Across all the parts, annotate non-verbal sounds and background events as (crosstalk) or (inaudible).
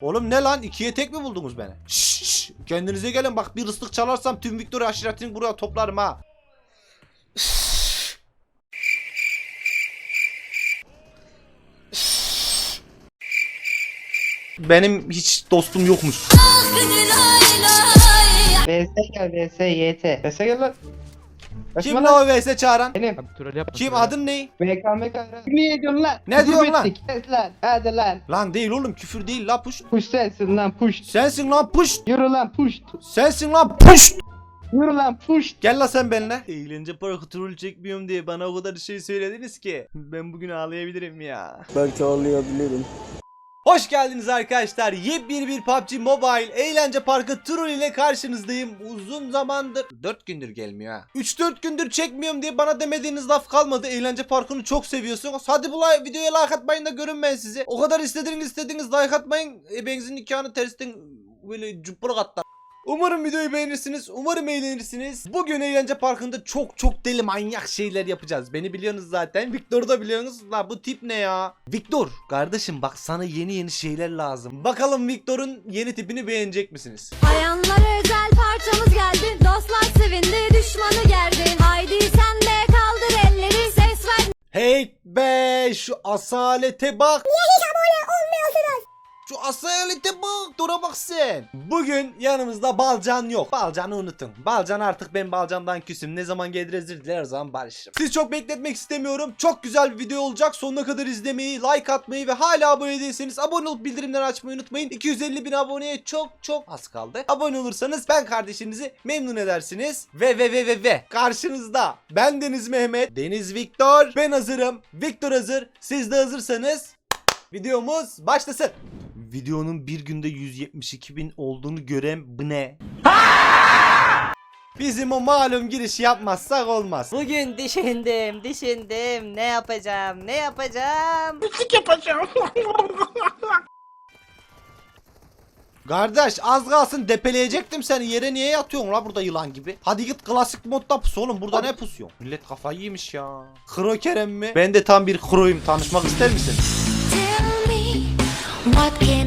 Oğlum ne lan? İkiye tek mi buldunuz beni? Şşş şş. Kendinize gelin bak bir ıslık çalarsam tüm Victoria aşiretini buraya toplarım ha. Benim hiç dostum yokmuş. VS gel VS YT. VS gel lan. Kim la o vs çağıran? Benim. Abi troll yapma. Kim troll adın ne? VKM kayra. Niye diyorsun lan? Ne diyorsun lan? Kes lan. Hadi lan. Lan değil oğlum küfür değil la push. Push sensin lan push. Sensin lan push. Yürü lan push. Sensin lan push. Yürü lan push. Gel la sen benimle. Eğlence parkı troll çekmiyorum diye bana o kadar şey söylediniz ki. Ben bugün ağlayabilirim ya. Belki ağlayabilirim. Hoş geldiniz arkadaşlar. Yepyeni bir PUBG Mobile Eğlence Parkı troll ile karşınızdayım. Uzun zamandır 4 gündür gelmiyor ha. 3-4 gündür çekmiyorum diye bana demediğiniz laf kalmadı. Eğlence Parkı'nı çok seviyorsunuz. Hadi bu videoya like atmayın da görün ben sizi. O kadar istediğiniz istediğiniz like atmayın. E, benzin nikahını tersten böyle cuprak atlar. Umarım videoyu beğenirsiniz. Umarım eğlenirsiniz. Bugün eğlence parkında çok çok deli manyak şeyler yapacağız. Beni biliyorsunuz zaten. Victor'u da biliyorsunuz. La bu tip ne ya? Victor kardeşim bak sana yeni yeni şeyler lazım. Bakalım Victor'un yeni tipini beğenecek misiniz? Bayanlara özel parçamız geldi. Dostlar sevindi, düşmanı gerdi. Haydi sen de kaldır elleri, ses ver. Hey be şu asalete bak. Şu asalete bak. Dura bak sen. Bugün yanımızda Balcan yok. Balcan'ı unutun. Balcan artık ben Balcan'dan küsüm. Ne zaman gelir özür diler o zaman barışırım. Siz çok bekletmek istemiyorum. Çok güzel bir video olacak. Sonuna kadar izlemeyi, like atmayı ve hala abone değilseniz abone olup bildirimleri açmayı unutmayın. 250 bin aboneye çok çok az kaldı. Abone olursanız ben kardeşinizi memnun edersiniz. Ve ve ve ve ve karşınızda ben Deniz Mehmet, Deniz Viktor, ben hazırım, Viktor hazır. Siz de hazırsanız videomuz başlasın. Videonun bir günde 172 bin olduğunu gören bu ne? Bizim o malum giriş yapmazsak olmaz. Bugün düşündüm, düşündüm. Ne yapacağım, ne yapacağım? (laughs) Kardeş az kalsın depeleyecektim seni yere niye yatıyorsun la burada yılan gibi? Hadi git klasik modda pus oğlum burada ne pusuyorsun? Millet kafayı yemiş ya. Kro Kerem mi? Ben de tam bir kroyum tanışmak ister misin? Tell me, what can?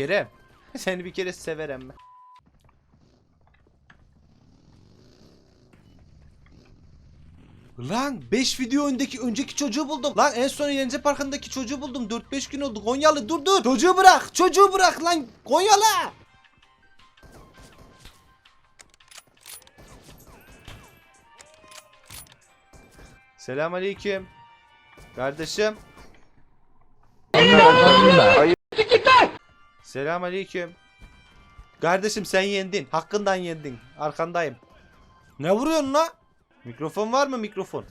Kerem (laughs) seni bir kere severim ben. Lan 5 video öndeki önceki çocuğu buldum. Lan en son eğlence parkındaki çocuğu buldum. 4-5 gün oldu. Konyalı dur dur. Çocuğu bırak. Çocuğu bırak lan. Konyalı. Selamünaleyküm. Kardeşim. Selamünaleyküm. Kardeşim sen yendin. Hakkından yendin. Arkandayım. Ne vuruyorsun la? Mikrofon var mı mikrofon?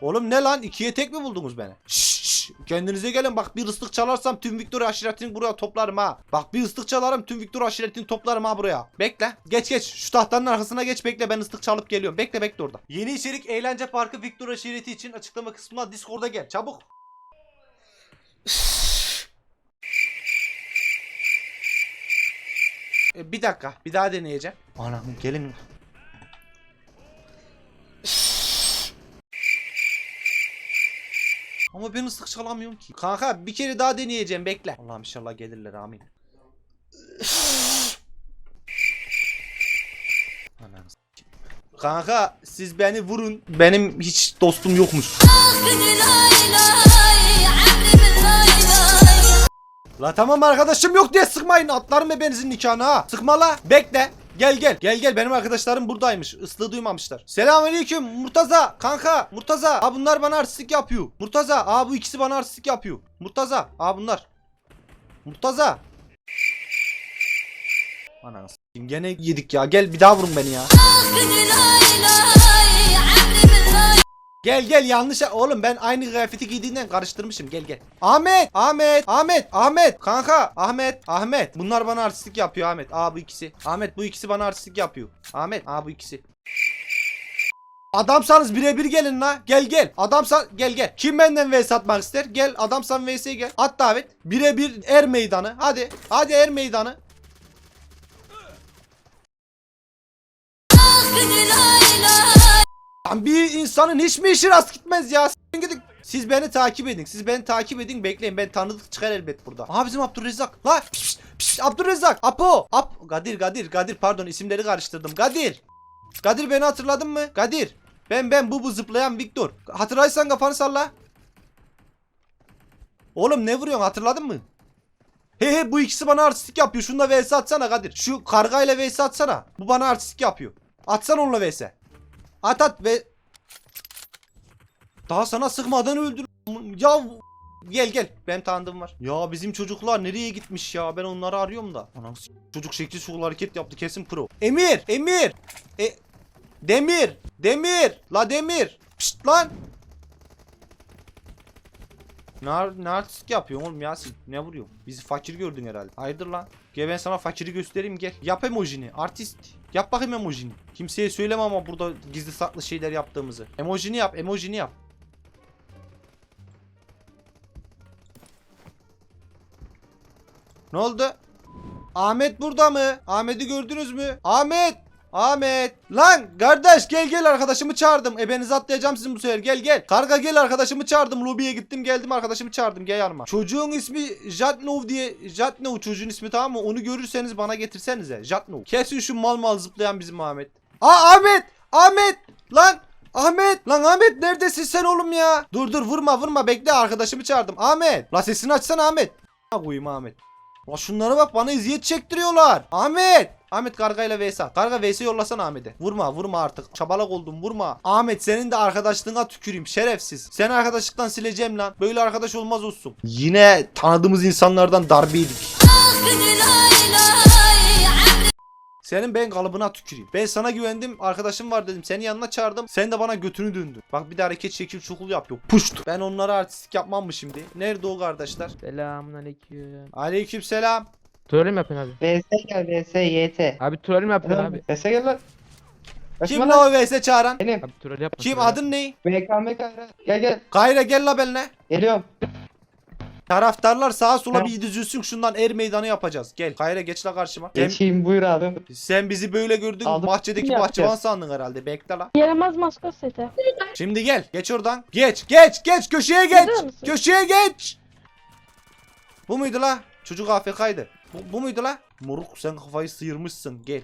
Oğlum ne lan? İkiye tek mi buldunuz beni? Şşş şş. Kendinize gelin bak bir ıslık çalarsam tüm Victoria aşiretini buraya toplarım ha. Bak bir ıslık çalarım tüm Victoria aşiretini toplarım ha buraya. Bekle. Geç geç. Şu tahtanın arkasına geç bekle ben ıslık çalıp geliyorum. Bekle bekle orada. Yeni içerik eğlence parkı Victoria aşireti için açıklama kısmına Discord'a gel. Çabuk. E, bir dakika. Bir daha deneyeceğim. Anam gelin. Ama ben ıslık çalamıyorum ki. Kanka bir kere daha deneyeceğim bekle. Allah'ım inşallah gelirler amin. Kanka siz beni vurun. Benim hiç dostum yokmuş. La tamam arkadaşım yok diye sıkmayın. Atlarım ebenizin nikahına ha. Sıkma la. Bekle. Gel gel. Gel gel benim arkadaşlarım buradaymış. Islığı duymamışlar. Selamünaleyküm Murtaza. Kanka Murtaza. Aa bunlar bana artistik yapıyor. Murtaza. Aa bu ikisi bana artistik yapıyor. Murtaza. Aa bunlar. Murtaza. Ananı s**eyim. Gene yedik ya. Gel bir daha vurun beni ya. Gel gel yanlış oğlum ben aynı kıyafeti giydiğinden karıştırmışım gel gel. Ahmet Ahmet Ahmet Ahmet kanka Ahmet Ahmet bunlar bana artistlik yapıyor Ahmet. Aa bu ikisi. Ahmet bu ikisi bana artistlik yapıyor. Ahmet aa bu ikisi. Adamsanız birebir gelin la. Gel gel. Adamsan gel gel. Kim benden vs atmak ister? Gel adamsan vs'ye gel. At davet. Birebir er meydanı. Hadi. Hadi er meydanı. Lan bir insanın hiç mi işi rast gitmez ya? Gidin. Siz beni takip edin. Siz beni takip edin. Bekleyin. Ben tanıdık çıkar elbet burada. Aha bizim Abdurrezzak. La piş, piş, Abdurrezzak. Apo. Ap Gadir Gadir Gadir pardon isimleri karıştırdım. Gadir. Gadir beni hatırladın mı? Gadir. Ben ben bu bu zıplayan Viktor. Hatırlaysan kafanı salla. Oğlum ne vuruyorsun hatırladın mı? He he bu ikisi bana artistik yapıyor. Şununla vs atsana Kadir. Şu kargayla vs atsana. Bu bana artistik yapıyor. Atsan onunla vs. At at ve... Daha sana sıkmadan öldür. Ya gel gel. Benim tanıdığım var. Ya bizim çocuklar nereye gitmiş ya? Ben onları arıyorum da. Anam çocuk şekli şukul hareket yaptı kesin pro. Emir! Emir! E Demir! Demir! La Demir! Pişt lan! Ne, ne artistik yapıyorsun oğlum Yasin? Ne vuruyorsun? Bizi fakir gördün herhalde. Hayırdır lan? Gel ben sana fakiri göstereyim gel. Yap emojini. Artist. Yap bakayım emojini. Kimseye söyleme ama burada gizli saklı şeyler yaptığımızı. Emojini yap. Emojini yap. Ne oldu? Ahmet burada mı? Ahmet'i gördünüz mü? Ahmet! Ahmet! Lan kardeş gel gel arkadaşımı çağırdım. Ebenizi atlayacağım sizin bu sefer. Gel gel. Karga gel arkadaşımı çağırdım. Lobiye gittim geldim arkadaşımı çağırdım. Gel yanıma. Çocuğun ismi Jatnov diye. Jatnov çocuğun ismi tamam mı? Onu görürseniz bana getirsenize. Jatnov. Kesin şu mal mal zıplayan bizim Ahmet. Aa Ahmet! Ahmet! Lan! Ahmet! Lan Ahmet neredesin sen oğlum ya? Dur dur vurma vurma bekle arkadaşımı çağırdım. Ahmet! La sesini açsana Ahmet. Koyayım Ahmet. La şunlara bak bana eziyet çektiriyorlar. Ahmet! Ahmet kargayla vs at. Karga vs yollasana Ahmet'e. Vurma vurma artık. Çabalak oldum vurma. Ahmet senin de arkadaşlığına tüküreyim şerefsiz. Seni arkadaşlıktan sileceğim lan. Böyle arkadaş olmaz olsun. Yine tanıdığımız insanlardan darbe yedik. Senin ben kalıbına tüküreyim. Ben sana güvendim. Arkadaşım var dedim. Seni yanına çağırdım. Sen de bana götünü döndün. Bak bir de hareket şekil çukul yapıyor. Puşt. Ben onlara artistik yapmam mı şimdi? Nerede o kardeşler? Selamun aleyküm. Aleyküm selam. Troll mü yapıyorsun abi? VS gel VS YT. Abi troll mü yapıyorsun abi? VS gel lan. Kim Kaçma lan. la o vs çağıran? Benim. Abi troll yapma. Kim troll adın ne? VKM kayra. Gel gel. Kayra gel la benimle. Geliyorum. Taraftarlar sağa sola bir düzülsün şundan er meydanı yapacağız. Gel Kayra geç la karşıma. Sen, Geçeyim buyur abi. sen bizi böyle gördün Aldım. bahçedeki bahçıvan sandın herhalde. Bekle la. Yaramaz maskot seti. Şimdi gel. Geç oradan. Geç geç geç köşeye geç. Hazır mısın? Köşeye geç. Bu muydu la? Çocuk AFK'ydı. Bu, bu muydu la? Moruk sen kafayı sıyırmışsın. Gel.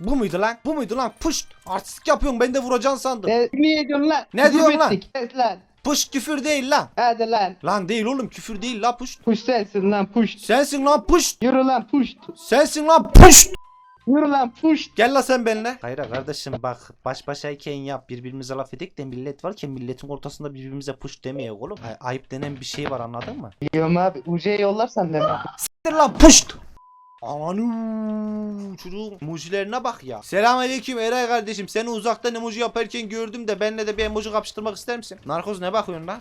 Bu muydu lan? Bu muydu lan? Puşt. Artistik yapıyorsun. Ben de vuracaksın sandım. Ne, niye ediyorsun lan? Ne Küfür diyorsun lan? ettik. Evet lan. Puşt küfür değil lan. Hadi lan. Lan değil oğlum küfür değil la puşt. Push sensin lan push. Sensin lan puşt. Yürü lan push. Sensin lan puşt. Yürü lan push. Gel la sen benimle. Hayır kardeşim bak baş başayken yap birbirimize laf edek de millet varken milletin ortasında birbirimize push demeye oğlum. Ay- ayıp denen bir şey var anladın mı? Biliyorum abi. UC'ye yollarsan deme. Siktir lan puşt. Aman çocuğun emojilerine bak ya. Selamünaleyküm Eray kardeşim. Seni uzaktan emoji yaparken gördüm de benimle de bir emoji kapıştırmak ister misin? Narkoz ne bakıyorsun lan?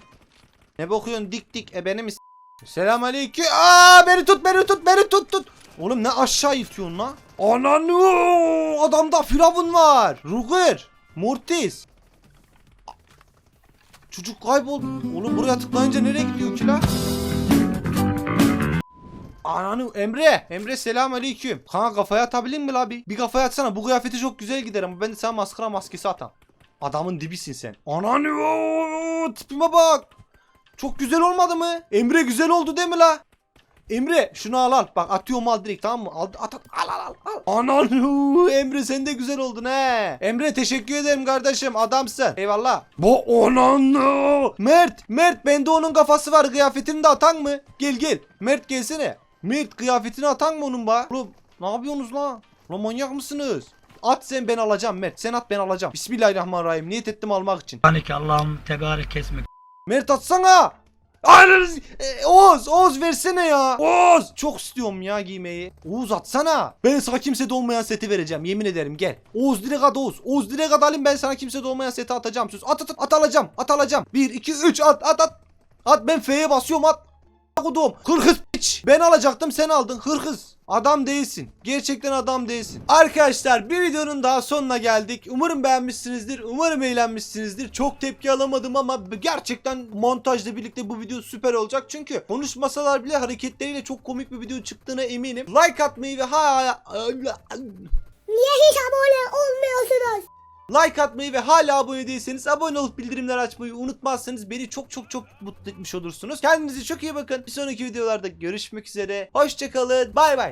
Ne bakıyorsun dik dik e benim is- Selamünaleyküm. Aa beni tut beni tut beni tut tut. Oğlum ne aşağı itiyorsun lan? Ananı adamda firavun var. Ruger. Mortis. Çocuk kayboldu. Oğlum buraya tıklayınca nereye gidiyor ki la? Ananı Emre. Emre selam aleyküm. Kanka kafaya atabilir mi la bir? Bir kafaya atsana. Bu kıyafeti çok güzel gider ama ben de sana maskara maskesi atam. Adamın dibisin sen. Ananı oo, tipime bak. Çok güzel olmadı mı? Emre güzel oldu değil mi la? Emre şunu al al. Bak atıyorum al direkt tamam mı? Al at at al al. al. Ananı Emre sen de güzel oldun he. Emre teşekkür ederim kardeşim adamsın. Eyvallah. Bu ananı. Mert Mert bende onun kafası var kıyafetini de atan mı? Gel gel. Mert gelsene. Mert kıyafetini atan mı onun ba? Oğlum ne yapıyorsunuz lan? Lan manyak mısınız? At sen ben alacağım Mert. Sen at ben alacağım. Bismillahirrahmanirrahim. Niyet ettim almak için. Panik Allah'ım tebarek kesme. Mert atsana. Ananız. E, Oğuz, Oğuz versene ya. Oğuz. Çok istiyorum ya giymeyi. Oğuz atsana. Ben sana kimsede olmayan seti vereceğim. Yemin ederim gel. Oğuz direkt at Oğuz. Oğuz direkt at alayım ben sana kimsede olmayan seti atacağım. Söz. At at at, at alacağım. At alacağım. 1 2 3 at at at. At ben F'ye basıyorum at. Kudum. Piç. Ben alacaktım sen aldın. Hırkız. Adam değilsin. Gerçekten adam değilsin. Arkadaşlar bir videonun daha sonuna geldik. Umarım beğenmişsinizdir. Umarım eğlenmişsinizdir. Çok tepki alamadım ama gerçekten montajla birlikte bu video süper olacak. Çünkü konuşmasalar bile hareketleriyle çok komik bir video çıktığına eminim. Like atmayı ve hala... Niye hiç abone olmuyorsunuz? Like atmayı ve hala abone değilseniz abone olup bildirimler açmayı unutmazsanız beni çok çok çok mutlu etmiş olursunuz. Kendinize çok iyi bakın. Bir sonraki videolarda görüşmek üzere. Hoşçakalın. Bay bay.